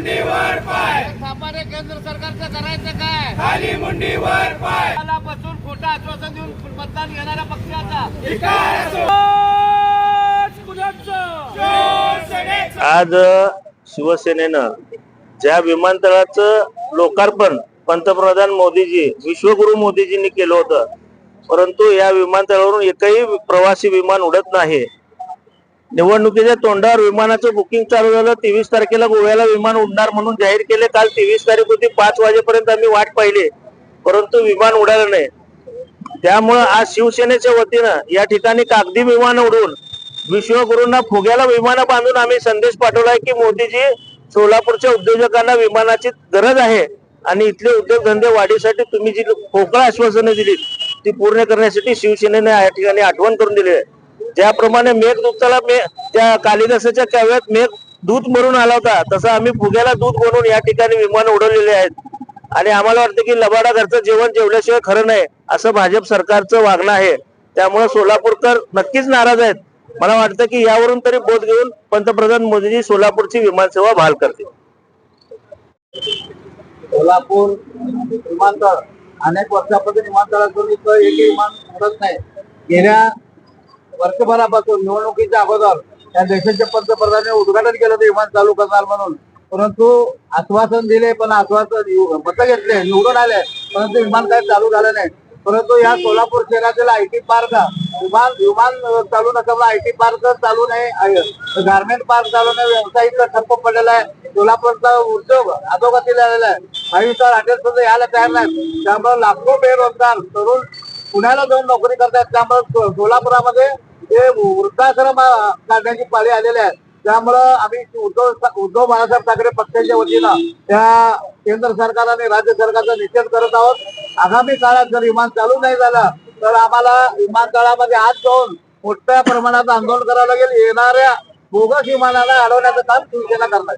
मुंडीवर पाय. सामान्य केंद्र सरकारचं करायचं काय? खाली मुंडीवर पाय. मला बसून खोटं आश्वासन देऊन मतदान घेणाऱ्या पक्षाचा. आज शिवसेनेनं ज्या विमानतळाचं लोकार्पण पंतप्रधान मोदीजी विश्वगुरु मोदीजींनी केलं होतं परंतु या विमानतळावरून एकही प्रवासी विमान उडत नाही. निवडणुकीच्या तोंडावर विमानाचं बुकिंग चालू झालं. तेवीस तारखेला गोव्याला विमान उडणार म्हणून जाहीर केले. काल तेवीस तारीख होती. पाच वाजेपर्यंत आम्ही वाट पाहिली. परंतु विमान उडालं नाही. त्यामुळं आज शिवसेनेच्या वतीनं या ठिकाणी कागदी विमान उडवून विश्वगुरूंना फुग्याला विमानं बांधून आम्ही संदेश पाठवलाय की मोदीजी सोलापूरच्या उद्योजकांना विमानाची गरज आहे आणि इथले उद्योगधंदे वाढीसाठी तुम्ही जी पोकळ आश्वासनं दिली ती पूर्ण करण्यासाठी शिवसेनेने या ठिकाणी आठवण करून दिली आहे. ज्याप्रमाणे मेघदूताला मे त्या कालिदासाच्या काव्यात मेघ दूध मरून आला होता तसं आम्ही फुग्याला दूध बनवून या ठिकाणी विमान उडवलेले आहेत. आणि आम्हाला वाटतं की लबाडा घरचं जेवण जेवल्याशिवाय खरं नाही असं भाजप सरकारचं वागणं आहे. त्यामुळे सोलापूरकर नक्कीच नाराज आहेत. मला वाटतं की यावरून तरी बोध घेऊन पंतप्रधान मोदीजी सोलापूरची विमानसेवा बहाल करतील. सोलापूर विमानतळ अनेक वर्षापासून विमानतळातून इथं एक विमान उडत नाही. गेल्या वर्षभरापासून निवडणुकीच्या अगोदर या देशाच्या पंतप्रधानांनी उद्घाटन केलं होतं विमान चालू करणार म्हणून. परंतु आश्वासन दिले पण आश्वासन मत घेतले निवडून आले परंतु विमान काही चालू झालं नाही. परंतु या सोलापूर शहरातील आय टी पार्क विमान विमान चालू नका आय टी पार्क चालू नाही गार्मेंट पार्क चालू नाही व्यवसाय ठप्प पडलेला आहे. सोलापूरचा उद्योग अधोगती आलेला आहे. फाईव्ह स्टार हॉटेल सुद्धा यायला तयार नाही त्यामुळे लाखो बेरोजगार तरुण पुण्याला जाऊन नोकरी करतात त्यामुळे सो- सोलापुरामध्ये हे वृद्धाश्रम काढण्याची पाळी आलेले आहेत त्यामुळं आम्ही उद्धव उद्धव बाळासाहेब ठाकरे पक्षाच्या वतीनं त्या केंद्र सरकार आणि राज्य सरकारचा निषेध करत आहोत. आगामी काळात जर विमान चालू नाही झालं तर आम्हाला विमानतळामध्ये आज जाऊन मोठ्या प्रमाणात आंदोलन करावं लागेल. येणाऱ्या बोगस विमानाला अडवण्याचं काम शिवसेना करणार